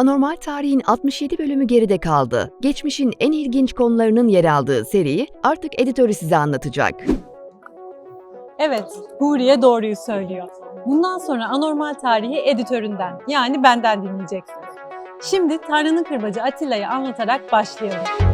Anormal Tarihin 67 bölümü geride kaldı. Geçmişin en ilginç konularının yer aldığı seriyi artık editörü size anlatacak. Evet, Huriye doğruyu söylüyor. Bundan sonra anormal tarihi editöründen, yani benden dinleyeceksiniz. Şimdi Tanrı'nın kırbacı Atilla'yı anlatarak başlayalım.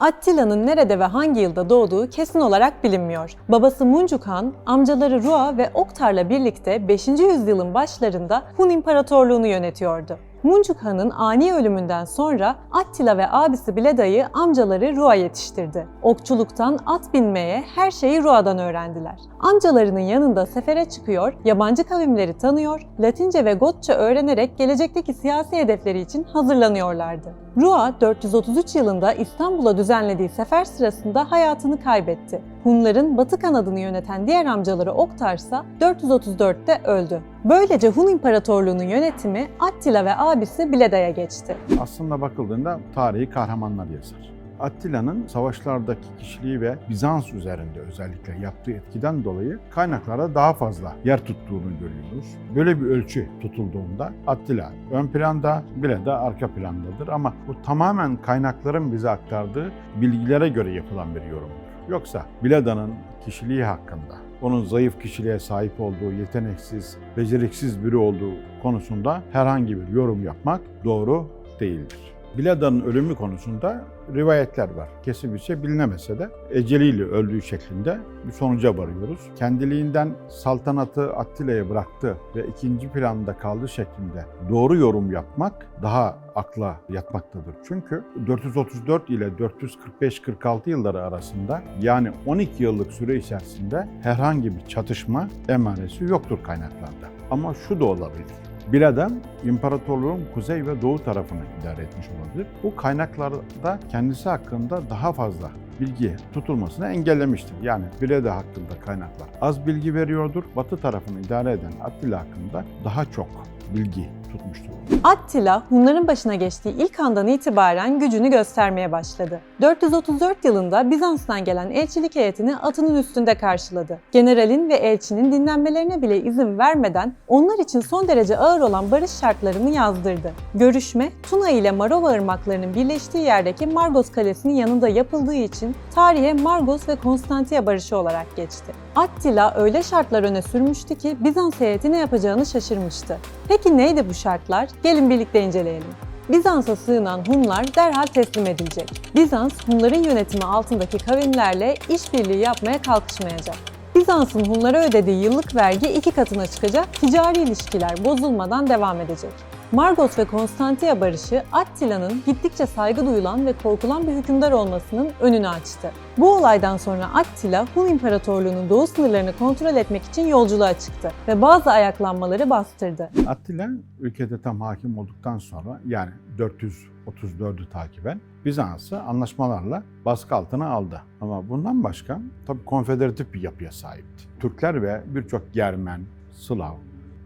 Attila'nın nerede ve hangi yılda doğduğu kesin olarak bilinmiyor. Babası Muncuk Han, amcaları Rua ve Oktar'la birlikte 5. yüzyılın başlarında Hun İmparatorluğunu yönetiyordu. Muncuk Han'ın ani ölümünden sonra Attila ve abisi Bileda'yı amcaları Rua yetiştirdi. Okçuluktan at binmeye her şeyi Rua'dan öğrendiler. Amcalarının yanında sefere çıkıyor, yabancı kavimleri tanıyor, Latince ve Gotça öğrenerek gelecekteki siyasi hedefleri için hazırlanıyorlardı. Rua 433 yılında İstanbul'a düzenlediği sefer sırasında hayatını kaybetti. Hunların batı kanadını yöneten diğer amcaları Oktar ise 434'te öldü. Böylece Hun İmparatorluğu'nun yönetimi Attila ve abisi Bileda'ya geçti. Aslında bakıldığında tarihi kahramanlar yazar. Attila'nın savaşlardaki kişiliği ve Bizans üzerinde özellikle yaptığı etkiden dolayı kaynaklarda daha fazla yer tuttuğunu görüyoruz. Böyle bir ölçü tutulduğunda Attila ön planda, Bileda arka plandadır ama bu tamamen kaynakların bize aktardığı bilgilere göre yapılan bir yorumdur. Yoksa Bileda'nın kişiliği hakkında, onun zayıf kişiliğe sahip olduğu, yeteneksiz, beceriksiz biri olduğu konusunda herhangi bir yorum yapmak doğru değildir. Bilada'nın ölümü konusunda rivayetler var. Kesin bir şey bilinemese de eceliyle öldüğü şeklinde bir sonuca varıyoruz. Kendiliğinden saltanatı Attila'ya bıraktı ve ikinci planda kaldı şeklinde doğru yorum yapmak daha akla yatmaktadır. Çünkü 434 ile 445-46 yılları arasında yani 12 yıllık süre içerisinde herhangi bir çatışma emaresi yoktur kaynaklarda. Ama şu da olabilir. Bir adam imparatorluğun kuzey ve doğu tarafını idare etmiş olabilir. Bu kaynaklarda kendisi hakkında daha fazla bilgi tutulmasını engellemiştir. Yani Bileda hakkında kaynaklar az bilgi veriyordur. Batı tarafını idare eden Attila hakkında daha çok bilgi tutmuştur. Attila, Hunların başına geçtiği ilk andan itibaren gücünü göstermeye başladı. 434 yılında Bizans'tan gelen elçilik heyetini atının üstünde karşıladı. Generalin ve elçinin dinlenmelerine bile izin vermeden onlar için son derece ağır olan barış şartlarını yazdırdı. Görüşme, Tuna ile Marova ırmaklarının birleştiği yerdeki Margos Kalesi'nin yanında yapıldığı için tarihe Margos ve Konstantiya barışı olarak geçti. Attila öyle şartlar öne sürmüştü ki Bizans heyeti ne yapacağını şaşırmıştı. Peki neydi bu şartlar? Gelin birlikte inceleyelim. Bizans'a sığınan Hunlar derhal teslim edilecek. Bizans, Hunların yönetimi altındaki kavimlerle işbirliği yapmaya kalkışmayacak. Bizans'ın Hunlara ödediği yıllık vergi iki katına çıkacak, ticari ilişkiler bozulmadan devam edecek. Margos ve Konstantiya barışı Attila'nın gittikçe saygı duyulan ve korkulan bir hükümdar olmasının önünü açtı. Bu olaydan sonra Attila, Hun İmparatorluğu'nun doğu sınırlarını kontrol etmek için yolculuğa çıktı ve bazı ayaklanmaları bastırdı. Attila ülkede tam hakim olduktan sonra yani 434'ü takiben Bizans'ı anlaşmalarla baskı altına aldı. Ama bundan başka tabii konfederatif bir yapıya sahipti. Türkler ve birçok Germen, Slav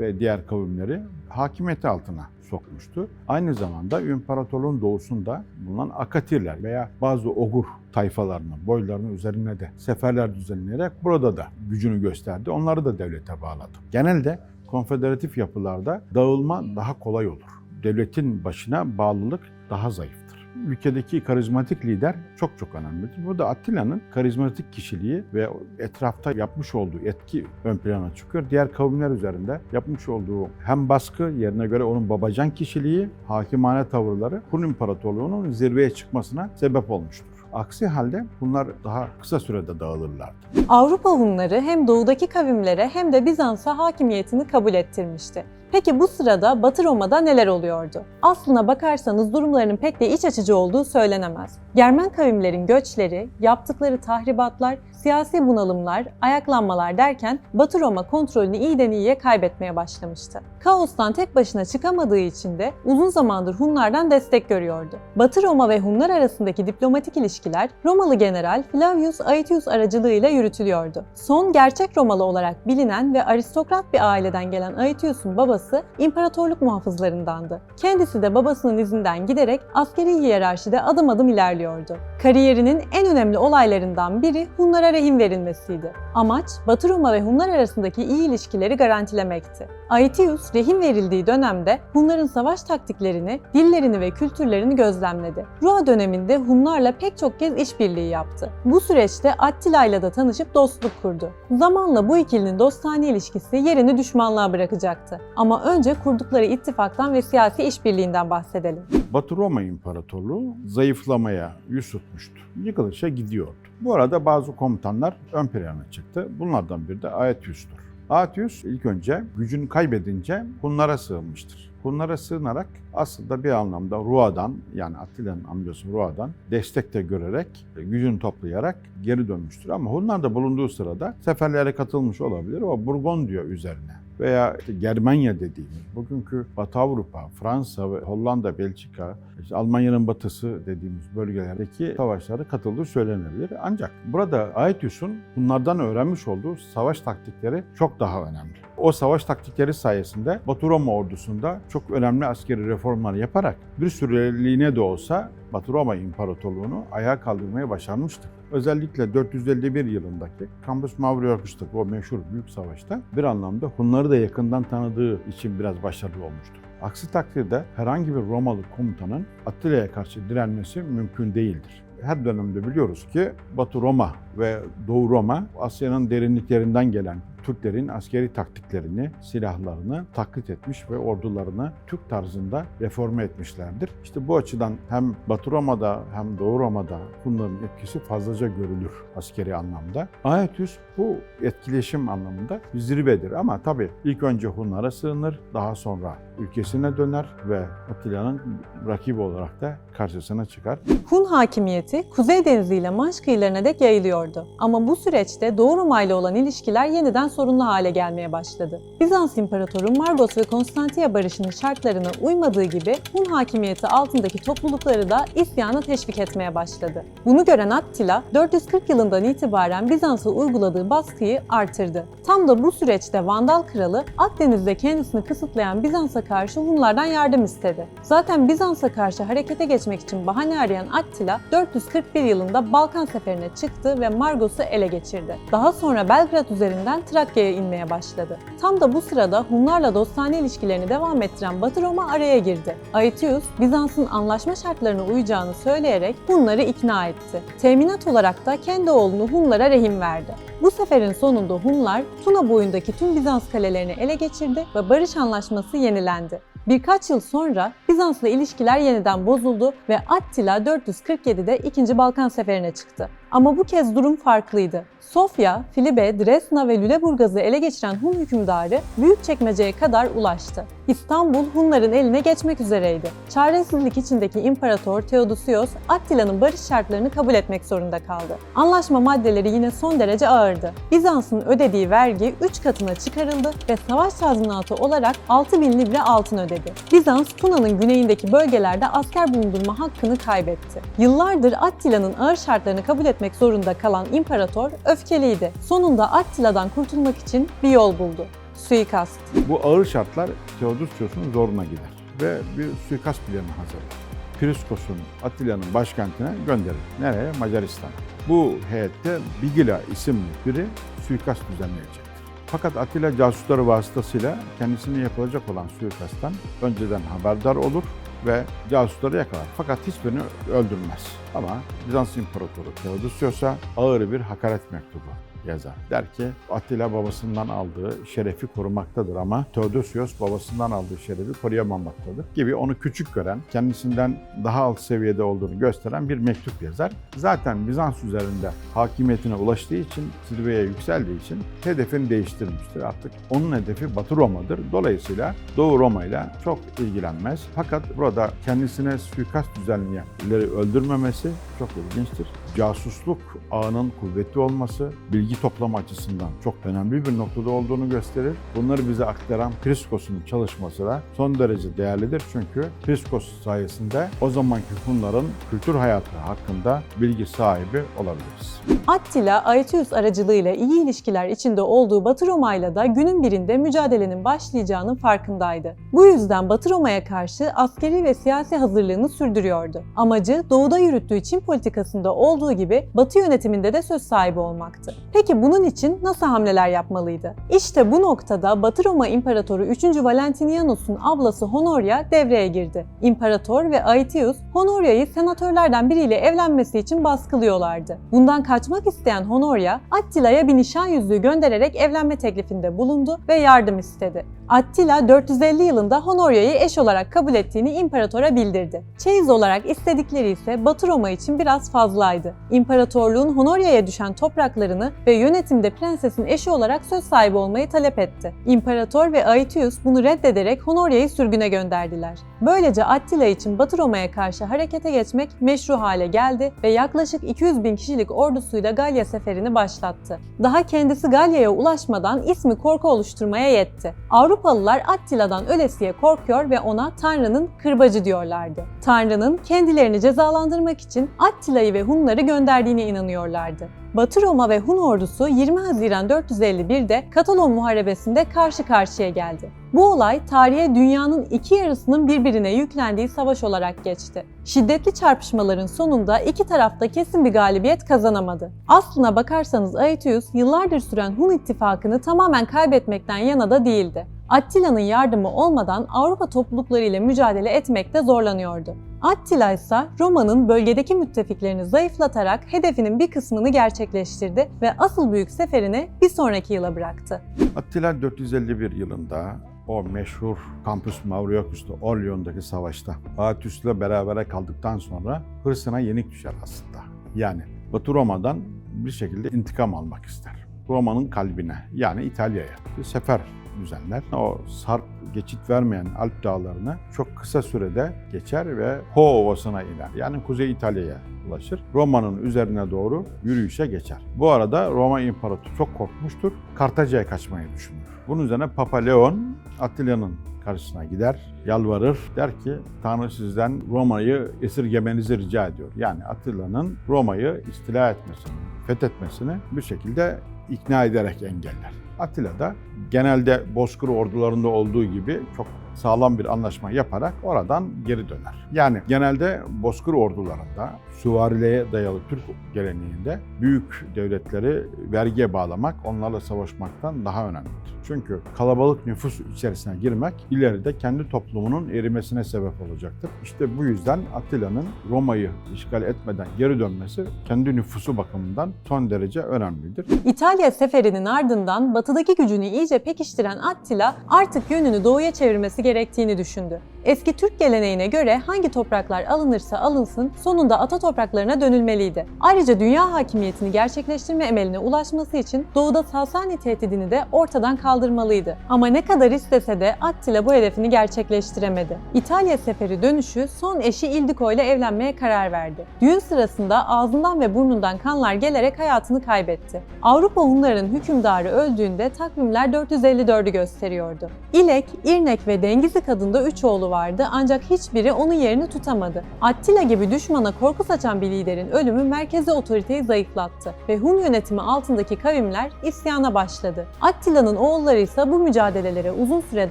ve diğer kavimleri hakimiyeti altına sokmuştu. Aynı zamanda imparatorluğun doğusunda bulunan Akatirler veya bazı Ogur tayfalarının, boylarının üzerine de seferler düzenleyerek burada da gücünü gösterdi. Onları da devlete bağladı. Genelde konfederatif yapılarda dağılma daha kolay olur. Devletin başına bağlılık daha zayıftır ülkedeki karizmatik lider çok çok önemlidir. Burada Attila'nın karizmatik kişiliği ve etrafta yapmış olduğu etki ön plana çıkıyor. Diğer kavimler üzerinde yapmış olduğu hem baskı yerine göre onun babacan kişiliği, hakimane tavırları Hun İmparatorluğu'nun zirveye çıkmasına sebep olmuştur. Aksi halde bunlar daha kısa sürede dağılırlardı. Avrupa Hunları hem doğudaki kavimlere hem de Bizans'a hakimiyetini kabul ettirmişti. Peki bu sırada Batı Roma'da neler oluyordu? Aslına bakarsanız durumlarının pek de iç açıcı olduğu söylenemez. Germen kavimlerin göçleri, yaptıkları tahribatlar, siyasi bunalımlar, ayaklanmalar derken Batı Roma kontrolünü iyiden iyiye kaybetmeye başlamıştı. Kaostan tek başına çıkamadığı için de uzun zamandır Hunlardan destek görüyordu. Batı Roma ve Hunlar arasındaki diplomatik ilişkiler Romalı general Flavius Aetius aracılığıyla yürütülüyordu. Son gerçek Romalı olarak bilinen ve aristokrat bir aileden gelen Aetius'un babası imparatorluk muhafızlarındandı. Kendisi de babasının izinden giderek askeri hiyerarşide adım adım ilerliyordu. İlerliyordu. Kariyerinin en önemli olaylarından biri Hunlara rehin verilmesiydi. Amaç, Batı Roma ve Hunlar arasındaki iyi ilişkileri garantilemekti. Aetius rehin verildiği dönemde Hunların savaş taktiklerini, dillerini ve kültürlerini gözlemledi. Rua döneminde Hunlarla pek çok kez işbirliği yaptı. Bu süreçte Attila ile de tanışıp dostluk kurdu. Zamanla bu ikilinin dostane ilişkisi yerini düşmanlığa bırakacaktı. Ama önce kurdukları ittifaktan ve siyasi işbirliğinden bahsedelim. Batı Roma İmparatorluğu zayıflamaya yüz tutmuştu. Yıkılışa gidiyordu. Bu arada bazı komutanlar ön plana çıktı. Bunlardan biri de Aetius'tur. Aetius ilk önce gücünü kaybedince Hunlara sığınmıştır. Hunlara sığınarak aslında bir anlamda Rua'dan yani Attila'nın amcası Rua'dan destek de görerek gücünü toplayarak geri dönmüştür. Ama Hunlar da bulunduğu sırada seferlere katılmış olabilir ama Burgondiya üzerine veya işte Germanya dediğimiz, bugünkü Batı Avrupa, Fransa ve Hollanda, Belçika, işte Almanya'nın batısı dediğimiz bölgelerdeki savaşlara katıldığı söylenebilir. Ancak burada Aetius'un bunlardan öğrenmiş olduğu savaş taktikleri çok daha önemli. O savaş taktikleri sayesinde Batı Roma ordusunda çok önemli askeri reformlar yaparak bir süreliğine de olsa Batı Roma İmparatorluğunu ayağa kaldırmaya başarmıştır. Özellikle 451 yılındaki Campus Mauritius'taki o meşhur büyük savaşta bir anlamda Hunları da yakından tanıdığı için biraz başarılı olmuştur. Aksi takdirde herhangi bir Romalı komutanın Attila'ya karşı direnmesi mümkün değildir. Her dönemde biliyoruz ki Batı Roma ve Doğu Roma Asya'nın derinliklerinden gelen Türklerin askeri taktiklerini, silahlarını taklit etmiş ve ordularını Türk tarzında reforme etmişlerdir. İşte bu açıdan hem Batı Roma'da hem Doğu Roma'da Hunların etkisi fazlaca görülür askeri anlamda. Aetius bu etkileşim anlamında zirvedir ama tabii ilk önce Hunlara sığınır, daha sonra ülkesine döner ve Attila'nın rakibi olarak da karşısına çıkar. Hun hakimiyeti Kuzey Denizi ile Manş kıyılarına dek yayılıyordu. Ama bu süreçte Doğu Roma ile olan ilişkiler yeniden sorunlu hale gelmeye başladı. Bizans İmparatoru Margos ve Konstantiya barışının şartlarına uymadığı gibi Hun hakimiyeti altındaki toplulukları da isyana teşvik etmeye başladı. Bunu gören Attila 440 yılından itibaren Bizans'a uyguladığı baskıyı artırdı. Tam da bu süreçte Vandal kralı Akdeniz'de kendisini kısıtlayan Bizans'a karşı Hunlardan yardım istedi. Zaten Bizans'a karşı harekete geçmek için bahane arayan Attila 441 yılında Balkan seferine çıktı ve Margos'u ele geçirdi. Daha sonra Belgrad üzerinden Trakya'ya inmeye başladı. Tam da bu sırada Hunlarla dostane ilişkilerini devam ettiren Batı Roma araya girdi. Aetius, Bizans'ın anlaşma şartlarına uyacağını söyleyerek Hunları ikna etti. Teminat olarak da kendi oğlunu Hunlara rehin verdi. Bu seferin sonunda Hunlar Tuna boyundaki tüm Bizans kalelerini ele geçirdi ve barış anlaşması yenilendi. Birkaç yıl sonra Bizans'la ilişkiler yeniden bozuldu ve Attila 447'de 2. Balkan seferine çıktı. Ama bu kez durum farklıydı. Sofya, Filibe, Dresna ve Lüleburgaz'ı ele geçiren Hun hükümdarı Büyükçekmece'ye kadar ulaştı. İstanbul Hunların eline geçmek üzereydi. Çaresizlik içindeki İmparator Theodosios, Attila'nın barış şartlarını kabul etmek zorunda kaldı. Anlaşma maddeleri yine son derece ağırdı. Bizans'ın ödediği vergi 3 katına çıkarıldı ve savaş tazminatı olarak 6000 libre altın ödedi. Bizans, Tuna'nın güneyindeki bölgelerde asker bulundurma hakkını kaybetti. Yıllardır Attila'nın ağır şartlarını kabul etmek zorunda kalan imparator öfkeliydi. Sonunda Attila'dan kurtulmak için bir yol buldu. Suikast. Bu ağır şartlar Theodosius'un zoruna gider ve bir suikast planı hazırlar. Priskos'un Attila'nın başkentine gönderir. Nereye? Macaristan. Bu heyette Bigila isimli biri suikast düzenleyecektir. Fakat Attila casusları vasıtasıyla kendisine yapılacak olan suikasttan önceden haberdar olur ve casusları yakalar. Fakat hiçbirini öldürmez. Ama Bizans İmparatoru Theodosios'a ağır bir hakaret mektubu yazar. Der ki Attila babasından aldığı şerefi korumaktadır ama Theodosios babasından aldığı şerefi koruyamamaktadır gibi onu küçük gören, kendisinden daha alt seviyede olduğunu gösteren bir mektup yazar. Zaten Bizans üzerinde hakimiyetine ulaştığı için, zirveye yükseldiği için hedefini değiştirmiştir. Artık onun hedefi Batı Roma'dır. Dolayısıyla Doğu Roma ile çok ilgilenmez. Fakat burada kendisine suikast düzenleyenleri öldürmemesi çok ilginçtir. Casusluk ağının kuvvetli olması, bilgi bilgi toplama açısından çok önemli bir noktada olduğunu gösterir. Bunları bize aktaran Priskos'un çalışması da son derece değerlidir. Çünkü Priskos sayesinde o zamanki Hunların kültür hayatı hakkında bilgi sahibi olabiliriz. Attila, Aetius aracılığıyla iyi ilişkiler içinde olduğu Batı Roma'yla da günün birinde mücadelenin başlayacağının farkındaydı. Bu yüzden Batı Roma'ya karşı askeri ve siyasi hazırlığını sürdürüyordu. Amacı doğuda yürüttüğü Çin politikasında olduğu gibi Batı yönetiminde de söz sahibi olmaktı. Peki bunun için nasıl hamleler yapmalıydı? İşte bu noktada Batı Roma İmparatoru 3. Valentinianus'un ablası Honoria devreye girdi. İmparator ve Aetius Honoria'yı senatörlerden biriyle evlenmesi için baskılıyorlardı. Bundan kaçmak isteyen Honoria, Attila'ya bir nişan yüzüğü göndererek evlenme teklifinde bulundu ve yardım istedi. Attila 450 yılında Honoria'yı eş olarak kabul ettiğini imparatora bildirdi. Çeyiz olarak istedikleri ise Batı Roma için biraz fazlaydı. İmparatorluğun Honoria'ya düşen topraklarını ve yönetimde prensesin eşi olarak söz sahibi olmayı talep etti. İmparator ve Aetius bunu reddederek Honoria'yı sürgüne gönderdiler. Böylece Attila için Batı Roma'ya karşı harekete geçmek meşru hale geldi ve yaklaşık 200 bin kişilik ordusuyla Galya seferini başlattı. Daha kendisi Galya'ya ulaşmadan ismi korku oluşturmaya yetti. Avrupalılar Attila'dan ölesiye korkuyor ve ona Tanrı'nın kırbacı diyorlardı. Tanrı'nın kendilerini cezalandırmak için Attila'yı ve Hunları gönderdiğine inanıyorlardı. Batı Roma ve Hun ordusu 20 Haziran 451'de Katalon Muharebesi'nde karşı karşıya geldi. Bu olay tarihe dünyanın iki yarısının birbirine yüklendiği savaş olarak geçti. Şiddetli çarpışmaların sonunda iki taraf da kesin bir galibiyet kazanamadı. Aslına bakarsanız Aetius yıllardır süren Hun ittifakını tamamen kaybetmekten yana da değildi. Attila'nın yardımı olmadan Avrupa topluluklarıyla mücadele etmekte zorlanıyordu. Attila ise Roma'nın bölgedeki müttefiklerini zayıflatarak hedefinin bir kısmını gerçekleştirdi ve asıl büyük seferini bir sonraki yıla bıraktı. Attila 451 yılında o meşhur Campus Mauriochus'ta Orleon'daki savaşta Aetius'la berabere kaldıktan sonra hırsına yenik düşer aslında. Yani Batı Roma'dan bir şekilde intikam almak ister. Roma'nın kalbine yani İtalya'ya bir sefer düzenler. O sarp geçit vermeyen Alp dağlarını çok kısa sürede geçer ve Po Ovası'na iner. Yani Kuzey İtalya'ya ulaşır. Roma'nın üzerine doğru yürüyüşe geçer. Bu arada Roma İmparatoru çok korkmuştur. Kartaca'ya kaçmayı düşünür. Bunun üzerine Papa Leon Attila'nın karşısına gider, yalvarır. Der ki Tanrı sizden Roma'yı esirgemenizi rica ediyor. Yani Attila'nın Roma'yı istila etmesini, fethetmesini bir şekilde ikna ederek engeller. Attila da genelde Bozkır ordularında olduğu gibi çok sağlam bir anlaşma yaparak oradan geri döner. Yani genelde Bozkır ordularında süvarileye dayalı Türk geleneğinde büyük devletleri vergiye bağlamak, onlarla savaşmaktan daha önemlidir. Çünkü kalabalık nüfus içerisine girmek ileride kendi toplumunun erimesine sebep olacaktır. İşte bu yüzden Attila'nın Roma'yı işgal etmeden geri dönmesi kendi nüfusu bakımından son derece önemlidir. İtalya seferinin ardından batıdaki gücünü iyice pekiştiren Attila artık yönünü doğuya çevirmesi gerektiğini düşündü. Eski Türk geleneğine göre hangi topraklar alınırsa alınsın sonunda ata topraklarına dönülmeliydi. Ayrıca dünya hakimiyetini gerçekleştirme emeline ulaşması için doğuda Sasani tehdidini de ortadan kaldırmalıydı. Ama ne kadar istese de Attila bu hedefini gerçekleştiremedi. İtalya seferi dönüşü son eşi Ildiko ile evlenmeye karar verdi. Düğün sırasında ağzından ve burnundan kanlar gelerek hayatını kaybetti. Avrupa Hunlarının hükümdarı öldüğünde takvimler 454'ü gösteriyordu. İlek, İrnek ve Dengizik adında 3 oğlu vardı ancak hiçbiri onun yerini tutamadı. Attila gibi düşmana korku saçan bir liderin ölümü merkezi otoriteyi zayıflattı ve Hun yönetimi altındaki kavimler isyana başladı. Attila'nın oğulları ise bu mücadelelere uzun süre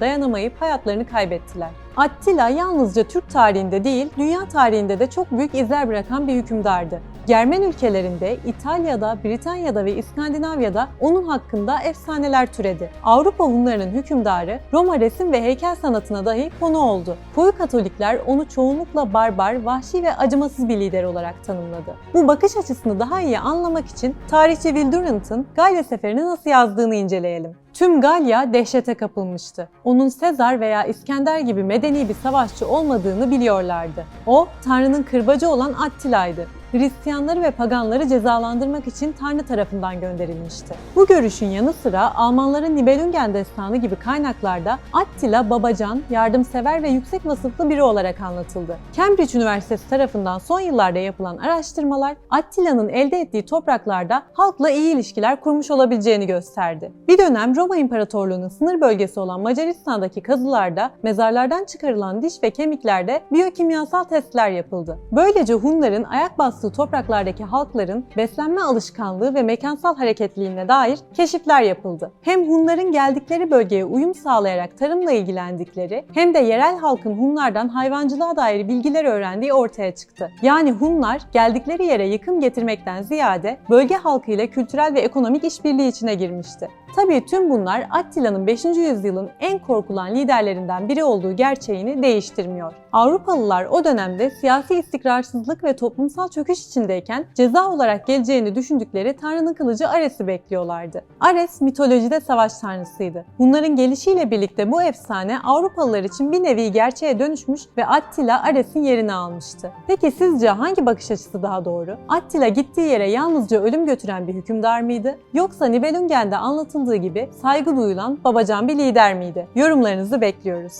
dayanamayıp hayatlarını kaybettiler. Attila yalnızca Türk tarihinde değil, dünya tarihinde de çok büyük izler bırakan bir hükümdardı. Germen ülkelerinde, İtalya'da, Britanya'da ve İskandinavya'da onun hakkında efsaneler türedi. Avrupa Hunlarının hükümdarı Roma resim ve heykel sanatına dahi konu oldu. Koyu Katolikler onu çoğunlukla barbar, vahşi ve acımasız bir lider olarak tanımladı. Bu bakış açısını daha iyi anlamak için tarihçi Will Durant'ın Galya Seferi'ni nasıl yazdığını inceleyelim. Tüm Galya dehşete kapılmıştı. Onun Sezar veya İskender gibi medeni bir savaşçı olmadığını biliyorlardı. O, Tanrı'nın kırbacı olan Attila'ydı. Hristiyanları ve paganları cezalandırmak için Tanrı tarafından gönderilmişti. Bu görüşün yanı sıra Almanların Nibelungen destanı gibi kaynaklarda Attila babacan, yardımsever ve yüksek vasıflı biri olarak anlatıldı. Cambridge Üniversitesi tarafından son yıllarda yapılan araştırmalar Attila'nın elde ettiği topraklarda halkla iyi ilişkiler kurmuş olabileceğini gösterdi. Bir dönem Roma İmparatorluğu'nun sınır bölgesi olan Macaristan'daki kazılarda mezarlardan çıkarılan diş ve kemiklerde biyokimyasal testler yapıldı. Böylece Hunların ayak bastığı topraklardaki halkların beslenme alışkanlığı ve mekansal hareketliliğine dair keşifler yapıldı. Hem Hunların geldikleri bölgeye uyum sağlayarak tarımla ilgilendikleri hem de yerel halkın Hunlardan hayvancılığa dair bilgiler öğrendiği ortaya çıktı. Yani Hunlar geldikleri yere yıkım getirmekten ziyade bölge halkıyla kültürel ve ekonomik işbirliği içine girmişti. Tabii tüm bunlar Attila'nın 5. yüzyılın en korkulan liderlerinden biri olduğu gerçeğini değiştirmiyor. Avrupalılar o dönemde siyasi istikrarsızlık ve toplumsal çöküş içindeyken ceza olarak geleceğini düşündükleri Tanrı'nın kılıcı Ares'i bekliyorlardı. Ares mitolojide savaş tanrısıydı. Bunların gelişiyle birlikte bu efsane Avrupalılar için bir nevi gerçeğe dönüşmüş ve Attila Ares'in yerini almıştı. Peki sizce hangi bakış açısı daha doğru? Attila gittiği yere yalnızca ölüm götüren bir hükümdar mıydı? Yoksa Nibelungen'de anlatıldığı gibi saygı duyulan babacan bir lider miydi? Yorumlarınızı bekliyoruz.